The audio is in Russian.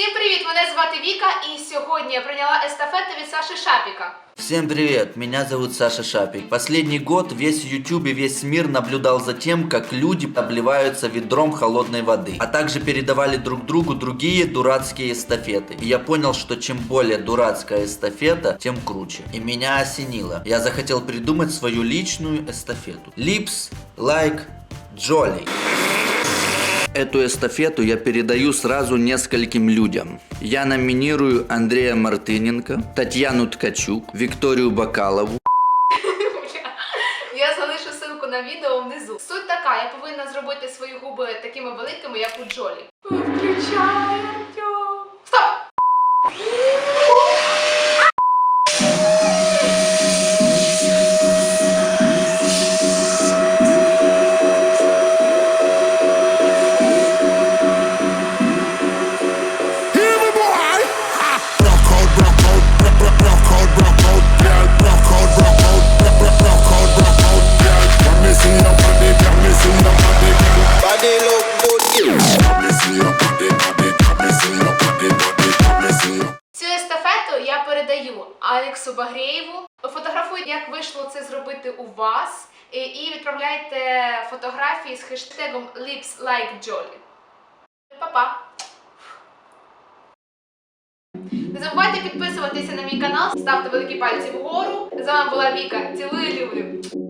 Всім привіт! Мене звати Віка, і сьогодні я прийняла естафету від Саші Шапіка. Всем привет, меня зовут Саша Шапик. Последний год весь YouTube и весь мир наблюдал за тем, как люди обливаются ведром холодной воды, а также передавали друг другу другие дурацкие эстафеты. И я понял, что чем более дурацкая эстафета, тем круче. И меня осенило. Я захотел придумать свою личную эстафету. Lips like Jolly. Эту эстафету я передаю сразу нескольким людям. Я номинирую Андрея Мартыненко, Татьяну Ткачук, Викторию Бакалову, Я залишу ссылку на відео внизу. Суть така, я повинна зробити свої губи такими великими, як у Джолі. Включай, Передаю Алексу Багрєєву. Фотографуйте, як вийшло це зробити у вас, і відправляйте фотографії з хештегом Lips Like Jolly. Па-па! Не забувайте підписуватися на мій канал, ставте великі пальці вгору. З вами була Віка. Цілую, люблю.